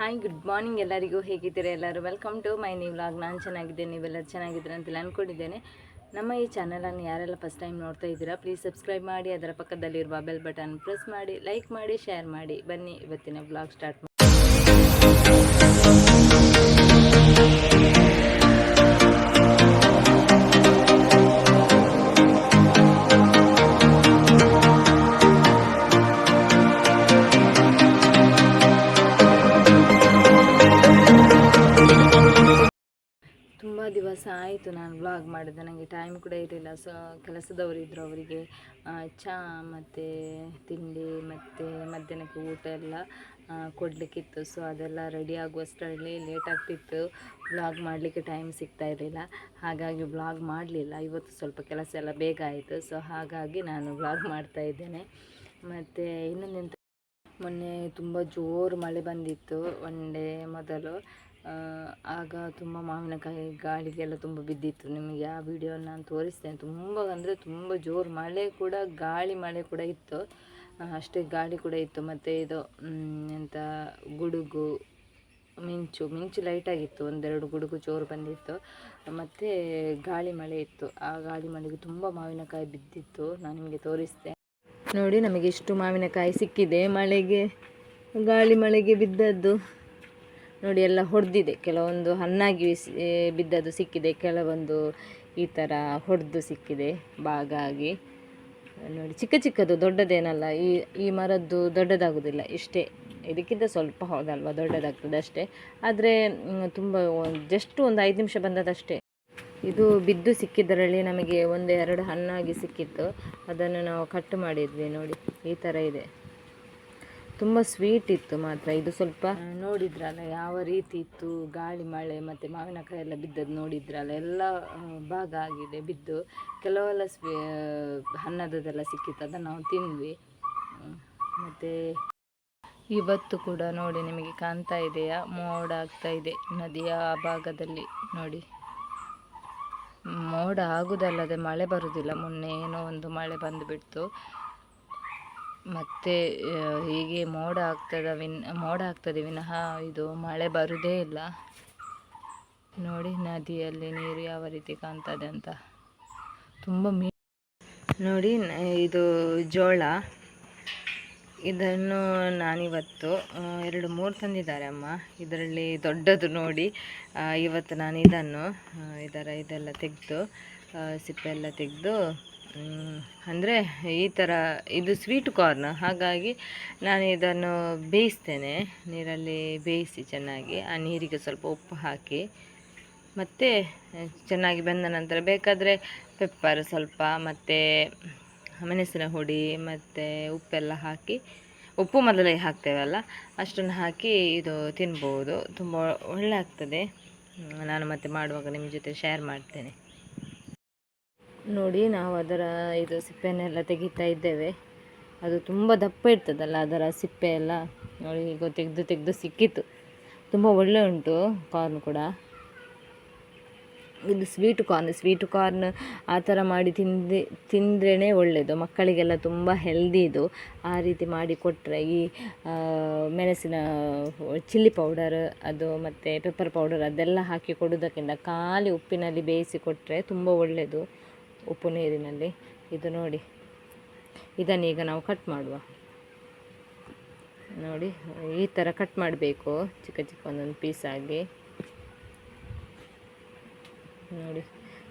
Hi good morning ಎಲ್ಲರಿಗೂ. ಹೇಗಿದ್ದೀರಾ ಎಲ್ಲರೂ? Welcome to my new vlog ನಾನು ಚೆನ್ನಾಗಿದ್ದೇನೆ. ನೀವೆಲ್ಲರೂ ಚೆನ್ನಾಗಿದ್ದೀರಾ ಅಂತೆಲ್ಲ ಅಂದ್ಕೊಂಡಿದ್ದೇನೆ ನಮ್ಮ ಈ ಚಾನಲನ್ನು ಯಾರೆಲ್ಲ ಫಸ್ಟ್ ಟೈಮ್ ನೋಡ್ತಾ ಇದ್ದೀರಾ ಪ್ಲೀಸ್ ಸಬ್ಸ್ಕ್ರೈಬ್ ಮಾಡಿ, ಅದರ ಪಕ್ಕದಲ್ಲಿರುವ ಬೆಲ್ ಬಟನ್ ಪ್ರೆಸ್ ಮಾಡಿ ಲೈಕ್ ಮಾಡಿ ಶೇರ್ ಮಾಡಿ. ಬನ್ನಿ, ಇವತ್ತಿನ ವ್ಲಾಗ್ ಸ್ಟಾರ್ಟ್ ಮಾಡಿ ದಿವಸ ಆಯಿತು ನಾನು ವ್ಲಾಗ್ ಮಾಡಿದೆ. ನನಗೆ ಟೈಮ್ ಕೂಡ ಇರಲಿಲ್ಲ. ಸೊ ಕೆಲಸದವರು ಇದ್ದರು ಅವರಿಗೆ ಚಹಾ ಮತ್ತು ತಿಂಡಿ ಮತ್ತು ಮಧ್ಯಾಹ್ನಕ್ಕೆ ಊಟ ಎಲ್ಲ ಕೊಡಲಿಕ್ಕಿತ್ತು. ಸೊ ಅದೆಲ್ಲ ರೆಡಿ ಆಗುವಷ್ಟರಲ್ಲಿ ಲೇಟ್ ಆಗ್ತಿತ್ತು. ವ್ಲಾಗ್ ಮಾಡಲಿಕ್ಕೆ ಟೈಮ್ ಸಿಗ್ತಾ ಇರಲಿಲ್ಲ. ಹಾಗಾಗಿ ವ್ಲಾಗ್ ಮಾಡಲಿಲ್ಲ. ಇವತ್ತು ಸ್ವಲ್ಪ ಕೆಲಸ ಎಲ್ಲ ಬೇಗ ಆಯಿತು. ಸೊ ಹಾಗಾಗಿ ನಾನು ವ್ಲಾಗ್ ಮಾಡ್ತಾ ಇದ್ದೇನೆ. ಮತ್ತು ಇನ್ನೊಂದೆಂತ ಮೊನ್ನೆ ತುಂಬ ಜೋರು ಮಳೆ ಬಂದಿತ್ತು. ಒನ್ ಡೇ ಮೊದಲು. ಆಗ ತುಂಬ ಮಾವಿನಕಾಯಿ ಗಾಳಿಗೆಲ್ಲ ತುಂಬ ಬಿದ್ದಿತ್ತು. ನಿಮಗೆ ಆ ವಿಡಿಯೋ ನಾನು ತೋರಿಸ್ತೇನೆ. ತುಂಬ ಅಂದರೆ ತುಂಬ ಜೋರು ಮಳೆ ಕೂಡ, ಗಾಳಿ ಮಳೆ ಕೂಡ ಇತ್ತು. ಅಷ್ಟೇ ಗಾಳಿ ಕೂಡ ಇತ್ತು. ಮತ್ತು ಇದು ಎಂಥ ಗುಡುಗು, ಮಿಂಚು ಮಿಂಚು ಲೈಟಾಗಿತ್ತು ಒಂದೆರಡು ಗುಡುಗು ಜೋರು ಬಂದಿತ್ತು. ಮತ್ತು ಗಾಳಿ ಮಳೆ ಇತ್ತು. ಆ ಗಾಳಿ ಮಳೆಗೆ ತುಂಬ ಮಾವಿನಕಾಯಿ ಬಿದ್ದಿತ್ತು. ನಾನು ನಿಮಗೆ ತೋರಿಸ್ತೆ ನೋಡಿ, ನಮಗೆ ಇಷ್ಟು ಮಾವಿನಕಾಯಿ ಸಿಕ್ಕಿದೆ ಮಳೆಗೆ, ಗಾಳಿ ಮಳೆಗೆ ಬಿದ್ದದ್ದು. ನೋಡಿ ಎಲ್ಲ ಹೊಡೆದಿದೆ. ಕೆಲವೊಂದು ಹಣ್ಣಾಗಿ ಬಿದ್ದದ್ದು ಸಿಕ್ಕಿದೆ. ಕೆಲವೊಂದು ಈ ಥರ ಹೊಡೆದು ಸಿಕ್ಕಿದೆ ಭಾಗ ಆಗಿ ನೋಡಿ ಚಿಕ್ಕ ಚಿಕ್ಕದು, ದೊಡ್ಡದೇನಲ್ಲ, ಈ ಈ ಮರದ್ದು ದೊಡ್ಡದಾಗೋದಿಲ್ಲ ಇಷ್ಟೇ. ಇದಕ್ಕಿಂತ ಸ್ವಲ್ಪ ಹೌದಲ್ವಾ, ದೊಡ್ಡದಾಗ್ತದೆ ಅಷ್ಟೇ. ಆದರೆ ತುಂಬ ಜಸ್ಟ್ ಒಂದು ಐದು ನಿಮಿಷ ಬಂದದಷ್ಟೇ. ಇದು ಬಿದ್ದು ಸಿಕ್ಕಿದ್ದರಲ್ಲಿ ನಮಗೆ ಒಂದು ಎರಡು ಹಣ್ಣಾಗಿ ಸಿಕ್ಕಿತ್ತು. ಅದನ್ನು ನಾವು ಕಟ್ ಮಾಡಿದ್ವಿ ನೋಡಿ. ಈ ಥರ ಇದೆ. ತುಂಬ ಸ್ವೀಟ್ ಇತ್ತು ಮಾತ್ರ. ಇದು ಸ್ವಲ್ಪ ನೋಡಿದ್ರಲ್ಲ, ಯಾವ ರೀತಿ ಇತ್ತು? ಗಾಳಿ, ಮಳೆ, ಮತ್ತು ಮಾವಿನಕಾಯಿ ಎಲ್ಲ ಬಿದ್ದದ್ದು ನೋಡಿದ್ರಲ್ಲ, ಎಲ್ಲ ಭಾಗ ಆಗಿದೆ, ಬಿದ್ದು. ಕೆಲವೆಲ್ಲ ಸ್ವೀ ಹಣ್ಣದದೆಲ್ಲ ಸಿಕ್ಕಿತ್ತು, ಅದನ್ನು ನಾವು ತಿಂದ್ವಿ. ಮತ್ತು ಇವತ್ತು ಕೂಡ ನೋಡಿ ನಿಮಗೆ ಕಾಣ್ತಾ ಇದೆಯಾ? ಮೋಡ ಆಗ್ತಾ ಇದೆ ನದಿಯ ಭಾಗದಲ್ಲಿ ನೋಡಿ. ಮೋಡ ಆಗುದಲ್ಲದೆ ಮಳೆ ಬರುವುದಿಲ್ಲ ಮೊನ್ನೆ ಏನೋ ಒಂದು ಮಳೆ ಬಂದುಬಿಡ್ತು. ಮತ್ತೆ ಹೀಗೆ ಮೋಡ ಆಗ್ತದ, ವಿನ್, ಮೋಡ ಆಗ್ತದೆ, ವಿನಃ ಇದು ಮಳೆ ಬರುವುದೇ ಇಲ್ಲ. ನೋಡಿ, ನದಿಯಲ್ಲಿ ನೀರು ಯಾವ ರೀತಿ ಕಾಣ್ತದೆ ಅಂತ. ತುಂಬ ಮೀ, ನೋಡಿ ಇದು ಜೋಳ. ಇದನ್ನು ನಾನಿವತ್ತು ಎರಡು ಮೂರು ತಂದಿದ್ದಾರೆ ಅಮ್ಮ. ಇದರಲ್ಲಿ ದೊಡ್ಡದು ನೋಡಿ ಇವತ್ತು ನಾನು ಇದನ್ನು ಇದರ ಇದೆಲ್ಲ ತೆಗೆದು ಸಿಪ್ಪೆ ಎಲ್ಲ ತೆಗೆದು ಅಂದರೆ ಈ ಥರ ಇದು ಸ್ವೀಟ್ ಕಾರ್ನ್ ಹಾಗಾಗಿ ನಾನು ಇದನ್ನು ಬೇಯಿಸ್ತೇನೆ. ನೀರಲ್ಲಿ ಬೇಯಿಸಿ ಚೆನ್ನಾಗಿ, ಆ ನೀರಿಗೆ ಸ್ವಲ್ಪ ಉಪ್ಪು ಹಾಕಿ. ಮತ್ತು ಚೆನ್ನಾಗಿ ಬೆಂದ ನಂತರ ಬೇಕಾದರೆ ಪೆಪ್ಪರ್ ಸ್ವಲ್ಪ, ಮತ್ತು ಮೆಣಸಿನ ಹುಡಿ, ಮತ್ತು ಉಪ್ಪೆಲ್ಲ ಹಾಕಿ. ಉಪ್ಪು ಮೊದಲೇ ಹಾಕ್ತೇವಲ್ಲ, ಅಷ್ಟನ್ನು ಹಾಕಿ ಇದು ತಿನ್ಬೋದು. ತುಂಬ ಒಳ್ಳೆ ಆಗ್ತದೆ. ನಾನು ಮತ್ತೆ ಮಾಡುವಾಗ ನಿಮ್ಮ ಜೊತೆ ಶೇರ್ ಮಾಡ್ತೇನೆ. ನೋಡಿ ನಾವು ಅದರ ಇದು ಸಿಪ್ಪೆನೆಲ್ಲ ತೆಗಿತಾ ಇದ್ದೇವೆ. ಅದು ತುಂಬ ದಪ್ಪ ಇರ್ತದಲ್ಲ ಅದರ ಸಿಪ್ಪೆ ಎಲ್ಲ. ನೋಡಿ, ಈಗ ತೆಗೆದು ತೆಗೆದು ಸಿಕ್ಕಿತ್ತು ತುಂಬ ಒಳ್ಳೆ ಉಂಟು ಕಾರ್ನ್ ಕೂಡ. ಇದು ಸ್ವೀಟ್ ಕಾರ್ನ್ ಸ್ವೀಟ್ ಕಾರ್ನ್ ಆ ಥರ ಮಾಡಿ ತಿಂದು ತಿಂದ್ರೇ ಒಳ್ಳೆಯದು ಮಕ್ಕಳಿಗೆಲ್ಲ ತುಂಬ ಹೆಲ್ದಿ ಇದು. ಆ ರೀತಿ ಮಾಡಿ ಕೊಟ್ಟರೆ ಈ ಮೆಣಸಿನ ಚಿಲ್ಲಿ ಪೌಡರ್ ಅದು ಮತ್ತು ಪೆಪ್ಪರ್ ಪೌಡರ್ ಅದೆಲ್ಲ ಹಾಕಿ ಕೊಡೋದಕ್ಕಿಂತ ಖಾಲಿ ಉಪ್ಪಿನಲ್ಲಿ ಬೇಯಿಸಿ ಕೊಟ್ಟರೆ ತುಂಬ ಒಳ್ಳೆಯದು ಉಪ್ಪು ನೀರಿನಲ್ಲಿ ಇದು ನೋಡಿ. ಇದನ್ನೀಗ ನಾವು ಕಟ್ ಮಾಡುವ. ನೋಡಿ, ಈ ಥರ ಕಟ್ ಮಾಡಬೇಕು. ಚಿಕ್ಕ ಚಿಕ್ಕ ಒಂದೊಂದು ಪೀಸಾಗಿ ನೋಡಿ,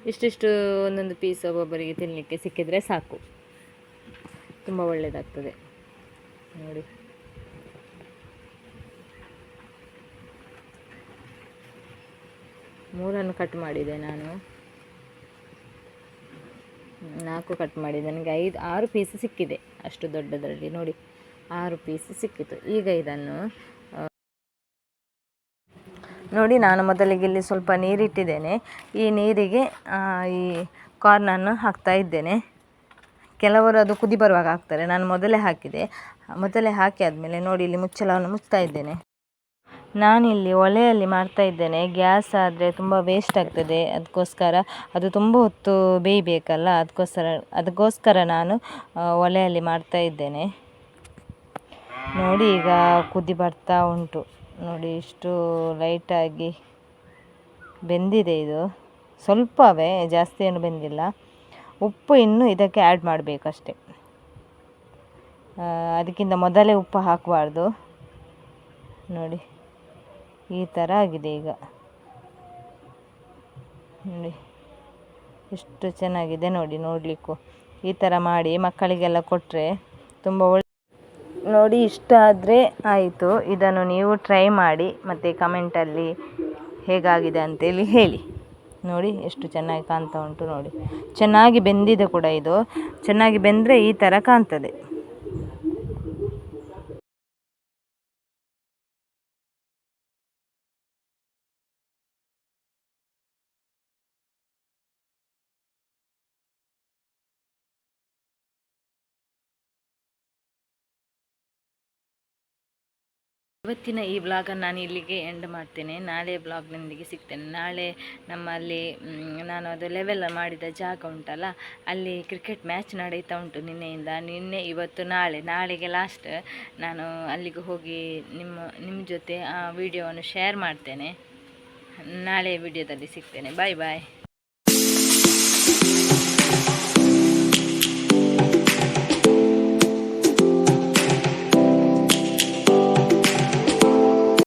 ಇಷ್ಟಿಷ್ಟು ಒಂದೊಂದು ಪೀಸ್ ಒಬ್ಬೊಬ್ಬರಿಗೆ ತಿನ್ನಲಿಕ್ಕೆ ಸಿಕ್ಕಿದರೆ ಸಾಕು. ತುಂಬ ಒಳ್ಳೆಯದಾಗ್ತದೆ ನೋಡಿ. ಮೂರನ್ನು ಕಟ್ ಮಾಡಿದೆ ನಾನು. ನಾಲ್ಕು ಕಟ್ ಮಾಡಿ ನನಗೆ ಐದು, ಆರು ಪೀಸ್ ಸಿಕ್ಕಿದೆ. ಅಷ್ಟು ದೊಡ್ಡದರಲ್ಲಿ. ನೋಡಿ, ಆರು ಪೀಸ್ ಸಿಕ್ಕಿತು. ಈಗ ಇದನ್ನು ನೋಡಿ, ನಾನು ಮೊದಲಿಗೆ ಇಲ್ಲಿ ಸ್ವಲ್ಪ ನೀರಿಟ್ಟಿದ್ದೇನೆ. ಈ ನೀರಿಗೆ ಈ ಕಾರ್ನನ್ನು ಹಾಕ್ತಾ ಇದ್ದೇನೆ. ಕೆಲವರು ಅದು ಕುದಿ ಬರುವಾಗ ಹಾಕ್ತಾರೆ. ನಾನು ಮೊದಲೇ ಹಾಕಿದೆ. ಮೊದಲೇ ಹಾಕಿ ಆದಮೇಲೆ ನೋಡಿ, ಇಲ್ಲಿ ಮುಚ್ಚಳವನ್ನು ಮುಚ್ತಾ ಇದ್ದೇನೆ. ನಾನಿಲ್ಲಿ ಒಲೆಯಲ್ಲಿ ಮಾಡ್ತಾ ಇದ್ದೇನೆ. ಗ್ಯಾಸ್ ಆದರೆ ತುಂಬ ವೇಸ್ಟ್ ಆಗ್ತದೆ. ಅದಕ್ಕೋಸ್ಕರ ಅದು ತುಂಬ ಹೊತ್ತು ಬೇಯಬೇಕಲ್ಲ? ಅದಕ್ಕೋಸ್ಕರ ಅದಕ್ಕೋಸ್ಕರ ನಾನು ಒಲೆಯಲ್ಲಿ ಮಾಡ್ತಾ ಇದ್ದೇನೆ. ನೋಡಿ ಈಗ ಕುದಿ ಬರ್ತಾ ಉಂಟು. ನೋಡಿ ಇಷ್ಟು ಲೈಟಾಗಿ ಬೆಂದಿದೆ ಇದು. ಸ್ವಲ್ಪವೇ, ಜಾಸ್ತಿ ಏನು ಬೆಂದಿಲ್ಲ. ಉಪ್ಪು ಇನ್ನು ಇದಕ್ಕೆ ಆ್ಯಡ್ ಮಾಡಬೇಕಷ್ಟೆ. ಅದಕ್ಕಿಂತ ಮೊದಲೇ ಉಪ್ಪು ಹಾಕಬಾರ್ದು. ನೋಡಿ. ಈ ಥರ ಆಗಿದೆ ಈಗ. ನೋಡಿ, ಎಷ್ಟು ಚೆನ್ನಾಗಿದೆ ನೋಡಿ ನೋಡಲಿಕ್ಕೂ. ಈ ಥರ ಮಾಡಿ ಮಕ್ಕಳಿಗೆಲ್ಲ ಕೊಟ್ಟರೆ ತುಂಬ ಒಳ್ಳೆ ನೋಡಿ, ಇಷ್ಟ ಆದರೆ ಆಯಿತು. ಇದನ್ನು ನೀವು ಟ್ರೈ ಮಾಡಿ, ಮತ್ತು ಕಮೆಂಟಲ್ಲಿ ಹೇಗಾಗಿದೆ ಅಂತೇಳಿ ಹೇಳಿ. ನೋಡಿ, ಎಷ್ಟು ಚೆನ್ನಾಗಿ ಕಾಣ್ತಾ ಉಂಟು ನೋಡಿ. ಚೆನ್ನಾಗಿ ಬೆಂದಿದೆ ಕೂಡ ಇದು. ಚೆನ್ನಾಗಿ ಬೆಂದರೆ ಈ ಥರ ಕಾಣ್ತದೆ. ಇವತ್ತಿನ ಈ ಬ್ಲಾಗನ್ನು ನಾನು ಇಲ್ಲಿಗೆ ಎಂಡ್ ಮಾಡ್ತೇನೆ. ನಾಳೆ ಬ್ಲಾಗ್ನೊಂದಿಗೆ ಸಿಗ್ತೇನೆ. ನಾಳೆ ನಮ್ಮಲ್ಲಿ ನಾನು ಅದು ಲೆವೆಲ್ ಮಾಡಿದ ಜಾಗ ಉಂಟಲ್ಲ, ಅಲ್ಲಿ ಕ್ರಿಕೆಟ್ ಮ್ಯಾಚ್ ನಡೀತಾ ಉಂಟು ನಿನ್ನೆಯಿಂದ. ನಿನ್ನೆ, ಇವತ್ತು, ನಾಳೆ. ನಾಳೆಗೆ ಲಾಸ್ಟ್ ನಾನು ಅಲ್ಲಿಗೆ ಹೋಗಿ ನಿಮ್ಮ ನಿಮ್ಮ ಜೊತೆ ಆ ವಿಡಿಯೋವನ್ನು ಶೇರ್ ಮಾಡ್ತೇನೆ. ನಾಳೆ ವಿಡಿಯೋದಲ್ಲಿ ಸಿಗ್ತೇನೆ. ಬಾಯ್ ಬಾಯ್